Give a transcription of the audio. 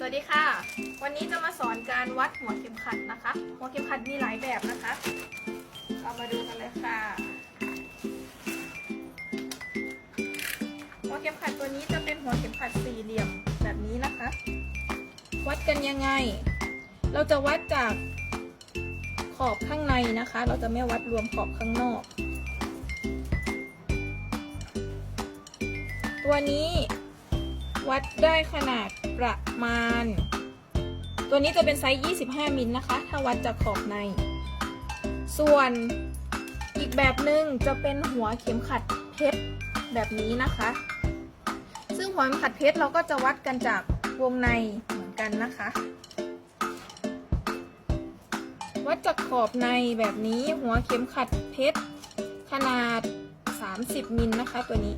สวัสดีค่ะ วันนี้จะมาสอนการวัดหัวเข็มขัดนะคะ หัวเข็มขัดมีหลายแบบนะคะ เรามาดูกันเลยค่ะ หัวเข็มขัดตัวนี้จะเป็นหัวเข็มขัดสี่เหลี่ยมแบบนี้นะคะ วัดกันยังไง เราจะวัดจากขอบข้างในนะคะ เราจะไม่วัดรวมขอบข้างนอก ตัวนี้วัดได้ขนาด ประมาณ ตัวนี้จะเป็นไซส์ 25 มิลนะคะ ถ้าวัดจากขอบใน ส่วนอีกแบบหนึ่งจะเป็นหัวเข็มขัดเพชรแบบนี้นะคะ ซึ่งหัวเข็มขัดเพชรเราก็จะวัดกันจากวงในเหมือนกันนะคะ วัดจากขอบในแบบนี้หัวเข็มขัดเพชรขนาด 30มิลนะคะตัวนี้